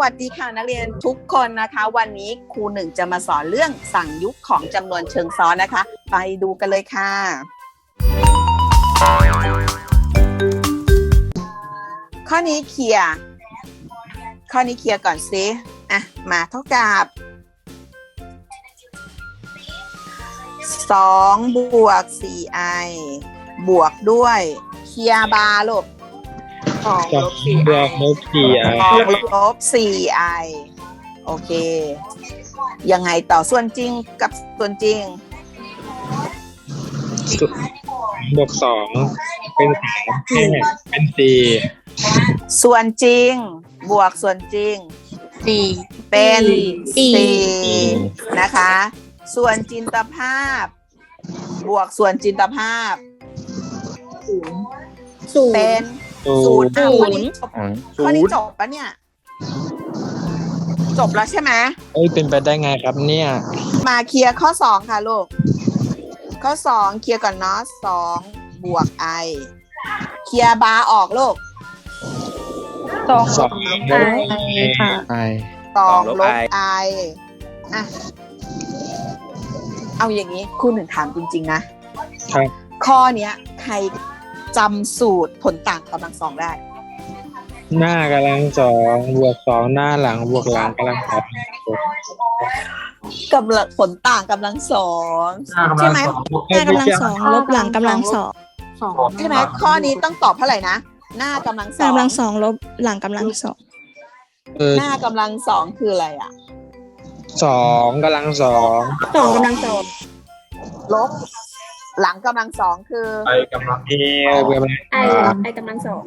วัสดีค่ะนักเรียนทุกคนนะคะ วันนี้ครูหนึ่งจะมาสอนเรื่องสั่งยุคของจำนวนเชิงซ้อนนะคะ ไปดูกันเลยค่ะ ข้อนี้เคลียร์ข้อนี้เคลียร์ก่อนซิอะมาเท่ากับสองบวกสี่ไอบวกด้วยเคลียร์บาลูก สองสอลงบสี่บไอวกลบสี่ไอสองลบสี่ไอโอเค ยังไงต่อส่วนจริงกับส่วนจริง บวกสองเป็นสามแค่เป็นสี่ส่วนจริง บวกส่วนจริง สี่ เป็นสี่ สี่นะคะ ส่วนจินตภาพ บวกส่วนจินตภาพ ศูนเป็นย์ ศูศูนนย์ย์อะข้อนี้จบศูข้อนี้นย์จบปะเนี่ย จบแล้วใช่ไหมเอ้ยเป็นไปได้ไงครับเนี่ย มาเคลียร์ข้อสองค่ะลูก ข้อสองเคลียร์ก่อนเนาะสองบวกไอ เคลียร์บาร์ออกลูกสองสองลบไอค่ะไอสองสองลลบบไอ I อะเอาอย่างนี้คุณหนึ่งถามจริง ๆ นะครับ ข้อเนี้ยใคร จำสูตรผลต่างกำลังสองได้ หน้ากำลังสองบวกสองหน้าหลังบวกหลังกำลังสองกำลังผลต่างกำลังสองใช่ไหมหน้ากำลังสองลบหลังกำลังสองสองใช่ไหมข้อนี้ต้องตอบเท่าไหร่นะ หน้ากำลังหสน้าองกำลังสองลบหลังกำลังสองเออหน้ากำลังสองคืออะไรอะสองกำลังสองสองกำลังสองลบ หลังกำลังสองคือเออกำลังไอไอกำลังสอง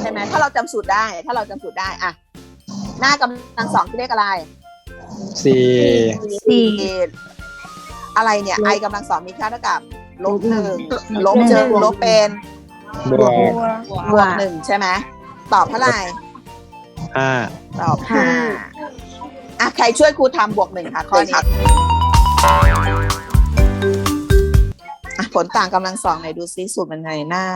ใช่ไหมถ้าเราจำสูตรได้ ถ้าเราจำสูตรได้อะหน้ากำลังสองคือเลขอะไรสี่สี่อะไรเนี่ย i กำลังสองมีค่าเท่ากับลบหนึ่งลบเจอลบเป็นบวกบวกหนึ่งใช่ไหมตอบเท่าไหร่ห้าตอบห้าอะใครช่วยครูทำบวกหนึ่งค่ะข้อนี้อะ ผลต่างกำลังสองไหนดูซิสูตรมันไงหน้า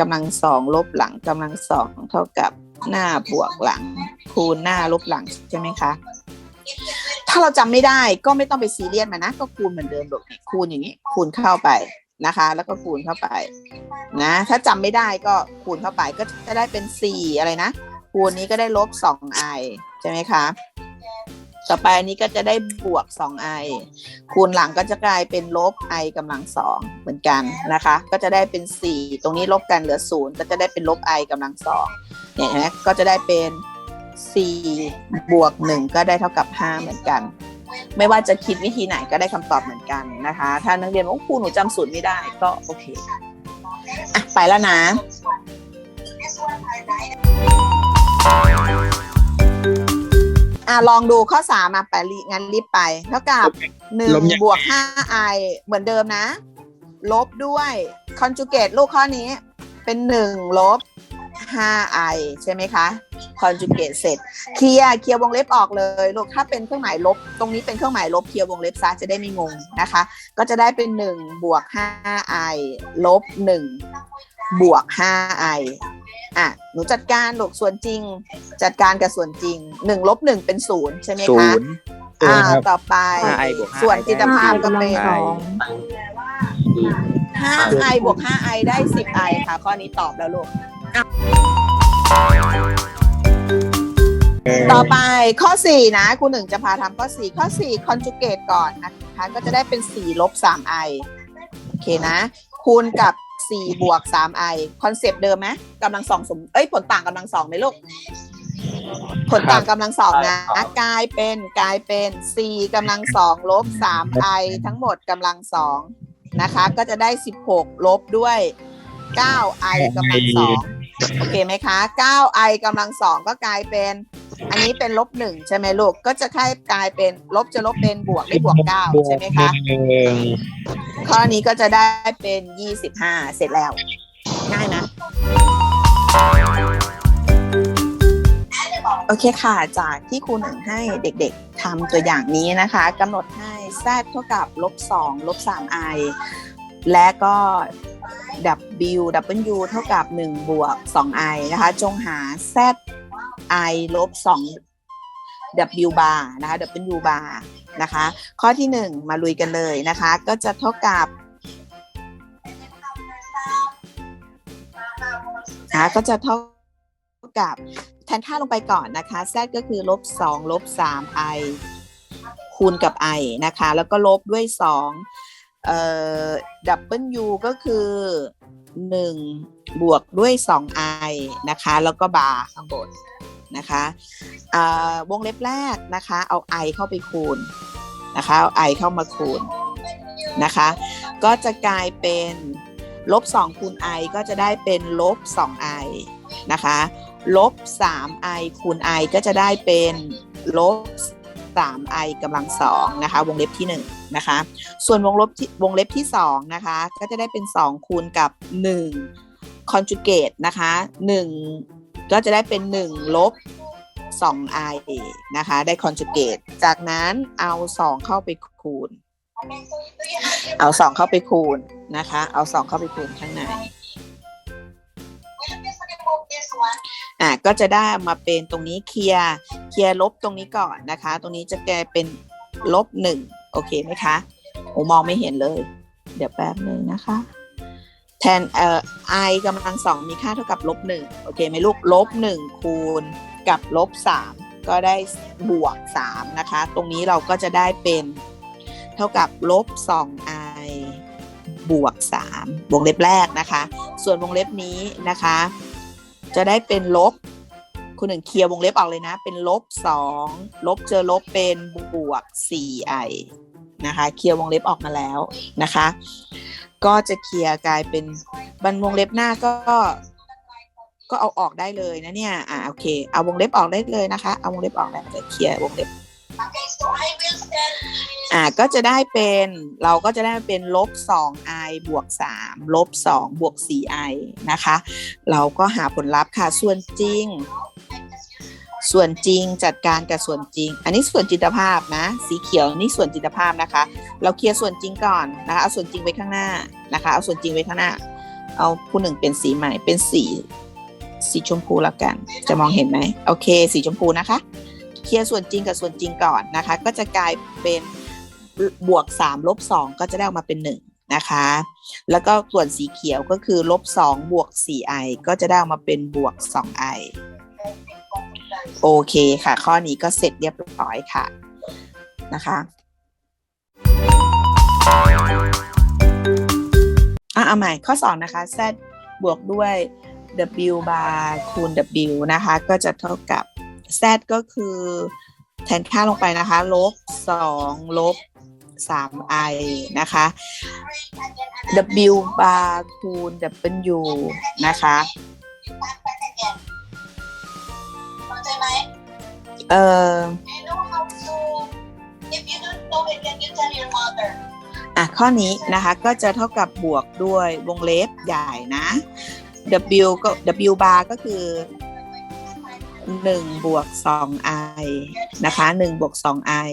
กำลังสองลบหลังกำลังสองเท่ากับหน้าบวกหลัง คูณหน้าลบหลังใช่ไหมคะ ถ้าเราจำไม่ได้ก็ไม่ต้องไปซีเรียสมันนะ ก็คูณเหมือนเดิมแบบนี้คูณอย่างนี้ คูณเข้าไปนะคะ แล้วก็คูณเข้าไปนะ ถ้าจำไม่ได้ก็คูณเข้าไปก็จะได้เป็นสี่อะไรนะ คูณนี้ก็ได้ลบสองไอใช่ไหมคะ ต่อไปอันนี้ก็จะได้บวกสองไอคูณหลังก็จะกลายเป็นลบไอกำลังสองเหมือนกันนะคะ ก็จะได้เป็นสี่ตรงนี้ลบกันเหลือศูนย์ก็จะได้เป็นลบไอกำลังสองเนี่ยนไหมก็จะได้เป็นสี่บวกหนึ่งก็ได้เท่ากับห้าเหมือนกัน ไม่ว่าจะคิดวิธีไหนก็ได้คำตอบเหมือนกันนะคะ ถ้านักเรียนบอกว่าครูหนูจำสูตรไม่ได้ก็โอเคอะไปแล้วนะ อะลองดูข้อสามมาไปรีงั้นรีบไป เท่ากับหนึ่งลบยังไง บวกห้าไอเหมือนเดิมนะ ลบด้วยคอนจูเกตลูกข้อนี้ เป็นหนึ่งลบห้าไอใช่ไหมคะคอนจูเกตเสร็จ เคลียร์เคลียร์วงเล็บออกเลยลูกถ้าเป็นเครื่องหมายลบ ตรงนี้เป็นเครื่องหมายลบเคลียร์วงเล็บซะจะได้ไม่งงนะคะ ก็จะได้เป็นหนึ่งบวกห้าไอลบหนึ่งบวกห้าไอ อะหนูจัดการลูกส่วนจริง จัดการกับส่วนจริงหนึ่งลบหนึ่งเป็นศูนย์ใช่ไหมศูคะนย์ อ่าครับ ต่อไป 5i บวก 5i ส่วนจินตภาพก็เป็นได้ห้าไอบวกห้าไอได้สิบไอค่ะ ข้อนี้ตอบแล้วลูก ต่อไปข้อ 4 นะครูหนึ่งจะพาทำข้อ 4 ข้อ 4 คอนจูเกตก่อนนะคะก็จะได้เป็น 4 ลบ3 i โอเคนะ คูณกับ 4บวก 3 i คอนเซปต์เดิมไหมกำลังสองสมเอ้ยผลต่างกำลังสองไหมลูก ผลต่างกำลังสองนะกลายเป็นกลายเป็น 4กำลังสองลบ 3 i ทั้งหมดกำลังสองนะคะ ก็จะได้ 16 ลบด้วย 9 i กำลังสองโอเคไหมคะ 9i กำลังสองก็กลายเป็น อันนี้เป็นลบหนึ่งใช่ไหมลูก ก็จะค่ายกลายเป็นลบจะลบเป็นบวกได้บวกเก้าใช่ไหมคะหนึ่งข้อนี้ก็จะได้เป็นยี่สิบห้าเสร็จแล้ว ง่ายนะ โอเคค่ะ จากที่ครูหนึ่งให้เด็กๆทำตัวอย่างนี้นะคะกำหนดให้ z เท่ากับลบสองลบสาม i และก็ w w เท่ากับ 1 บวก 2i นะคะ จงหา z i ลบสอง W bar นะคะ W bar นะคะ ข้อที่หนึ่งมาลุยกันเลยนะคะ ก็จะเท่ากับนะก็จะเท่ากับแทนค่าลงไปก่อนนะคะ z ก็คือลบ2ลบ3 i คูณกับ i นะคะ แล้วก็ลบด้วย2เอ่อ W ก็คือ1บวกด้วย 2i นะคะ แล้วก็บาร์ข้างบน นะคะวงเล็บแรกนะคะ เอา i เข้าไปคูณนะคะเอา i เข้ามาคูณนะคะ ก็จะกลายเป็นลบ2คูณ i ก็จะได้เป็นลบ 2i นะคะลบ 3i คูณ i ก็จะได้เป็นลบ 3i กำลังสองนะคะวงเล็บที่1นะคะส่วนวงลบวงเล็บที่2นะคะก็จะได้เป็น 2 คูณกับ 1 conjugate นะคะ1 ก็จะได้เป็น1ลบ 2i นะคะ ได้ conjugate จากนั้นเอา 2 เข้าไปคูณ เอา 2 เข้าไปคูณนะคะ เอา 2 เข้าไปคูณข้างในอะก็จะได้มาเป็นตรงนี้เคลียร์เคลียร์ลบตรงนี้ก่อนนะคะ ตรงนี้จะแกเป็นลบหนึ่งโอเคไหมคะโอมองไม่เห็นเลย เดี๋ยวแป๊บหนึ่งนะคะ แทนเอ่อ i กำลังสองมีค่าเท่ากับลบหนึ่งโอเคไหมลูกลบหนึ่งคูณกับลบสามก็ได้บวกสามนะคะ ตรงนี้เราก็จะได้เป็นเท่ากับลบสอง i บวกสามวงเล็บแรกนะคะ ส่วนวงเล็บนี้นะคะ จะได้เป็นลบคุณหนึ่งเคลียร์วงเล็บออกเลยนะ เป็นลบสองลบเจอลบเป็นบวกสี่ไอนะคะเคลียร์วงเล็บออกมาแล้วนะคะ ก็จะเคลียร์กลายเป็นบันวงเล็บหน้าก็ก็เอาออกได้เลยนะเนี่ย อ่าโอเค เอาวงเล็บออกได้เลยนะคะ เอาวงเล็บออกได้เลยเคลียร์วงเล็บ อ่า ก็จะได้เป็น เราก็จะได้เป็นลบ2 i บวก3ลบ2บวก4 i นะคะ เราก็หาผลลัพธ์ค่ะ ส่วนจริง ส่วนจริงจัดการกับส่วนจริง อันนี้ส่วนจิตภาพนะ สีเขียวนี่ส่วนจิตภาพนะคะ เราเคลียร์ส่วนจริงก่อนนะคะเอาส่วนจริงไว้ข้างหน้านะคะเอาส่วนจริงไว้ข้างหน้า เอาผู้หนึ่งเป็นสีใหม่เป็นสีสีชมพูแล้วกัน จะมองเห็นไหมโอเค สีชมพูนะคะ เคลียร์ส่วนจริงกับส่วนจริงก่อนนะคะ ก็จะกลายเป็นบวก3ลบ2ก็จะได้ออกมาเป็น 1 นะคะ แล้วก็ส่วนสีเขียวก็คือลบ2บวก 4i ก็จะได้ออกมาเป็นบวก 2i โอเคค่ะ ข้อนี้ก็เสร็จเรียบร้อยค่ะนะคะอะเอาใหม่ข้อ 2 นะคะ z บวกด้วย w bar คูณ w นะคะ ก็จะเท่ากับ z ก็คือแทนค่าลงไปนะคะ ลบ 2 ลบ 3i นะคะ w bar คูณ w นะคะ เอ่ออะข้อนี้นะคะก็จะเท่ากับบวกด้วยวงเล็บใหญ่นะ w ก็ w bar ก็คือ 1 บวก 2i นะคะ 1 บวก 2i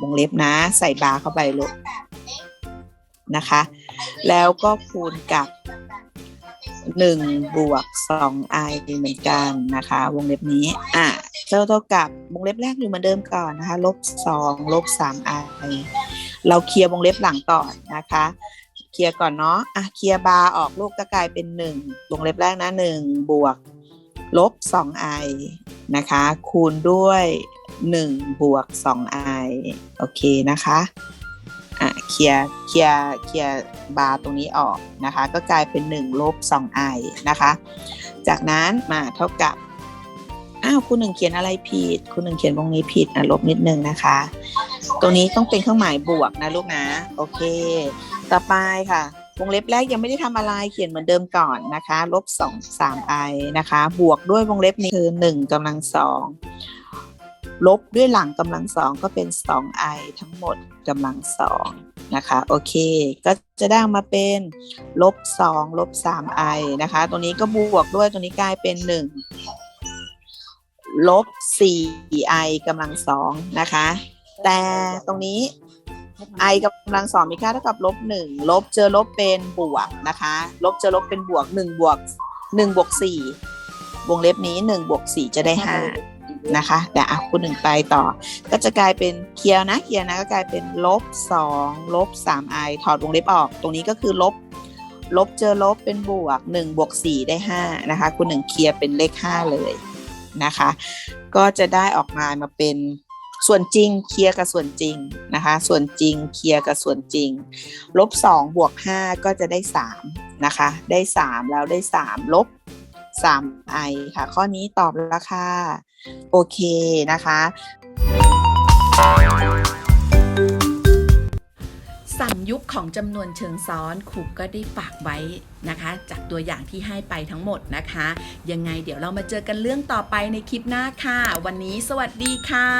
วงเล็บนะ ใส่บาร์เข้าไปลูกนะคะ แล้วก็คูณกับ 1 บวก 2i เหมือนกันนะคะ วงเล็บนี้ อะเท่าเท่ากับวงเล็บแรกอยู่เหมือนเดิมก่อนนะคะ ลบ 2 ลบ 3i เราเคลียร์วงเล็บหลังก่อนนะคะ เคลียร์ก่อนเนาะ อะ เคลียร์บาร์ออกลูกก็กลายเป็น 1 วงเล็บแรกนะ 1 บวก ลบ 2i นะคะ คูณด้วย 1 บวก 2i โอเคนะคะ อะเคลียร์เคลียร์เคลียร์บาร์ตรงนี้ออกนะคะ ก็กลายเป็น1ลบ 2i นะคะ จากนั้นมาเท่ากับอ้าวคุณหนึ่งเขียนอะไรผิด คุณหนึ่งเขียนวงนี้ผิดอะลบนิดนึงนะคะ ตรงนี้ต้องเป็นเครื่องหมายบวกนะลูกนะ โอเค ต่อไปค่ะ วงเล็บแรกยังไม่ได้ทำอะไรเขียนเหมือนเดิมก่อนนะคะลบสองสามไอนะคะ บวกด้วยวงเล็บนี้คือหนึ่งกำลังสอง ลบด้วยหลังกำลังสองก็เป็นสองไอทั้งหมดกำลังสองนะคะโอเค ก็จะได้มาเป็นลบสองลบสามไอนะคะ ตรงนี้ก็บวกด้วยตรงนี้กลายเป็นหนึ่งลบสี่ไอกำลังสองนะคะ แต่ตรงนี้ i กำลังสองมีค่าเท่ากับลบหนึ่งลบเจอลบเป็นบวกนะคะ ลบเจอลบเป็นบวกหนึ่งบวกหนึ่งบวกสี่วงเล็บนี้หนึ่งบวกสี่จะได้ห้า นะคะเดี๋ยวอะคุณหนึ่งไปต่อ ก็จะกลายเป็นเคลียร์นะเคลียร์นะก็กลายเป็นลบสองลบสามไอถอดวงเล็บออก ตรงนี้ก็คือลบลบเจอลบเป็นบวกหนึ่งบวกสี่ได้ห้านะคะคุณหนึ่งเคลียร์เป็นเลขห้าเลยนะคะ ก็จะได้ออกมามาเป็นส่วนจริงเคลียร์กับส่วนจริงนะคะ ส่วนจริงเคลียร์กับส่วนจริงลบสองบวกห้าก็จะได้สามนะคะ ได้สามแล้วได้สามลบ สามไอค่ะ ข้อนี้ตอบแล้วค่ะ โอเคนะคะสั่งยุคของจำนวนเชิงซ้อนครูก็ได้ฝากไว้นะคะ จากตัวอย่างที่ให้ไปทั้งหมดนะคะ ยังไงเดี๋ยวเรามาเจอกันเรื่องต่อไปในคลิปหน้าค่ะ วันนี้สวัสดีค่ะ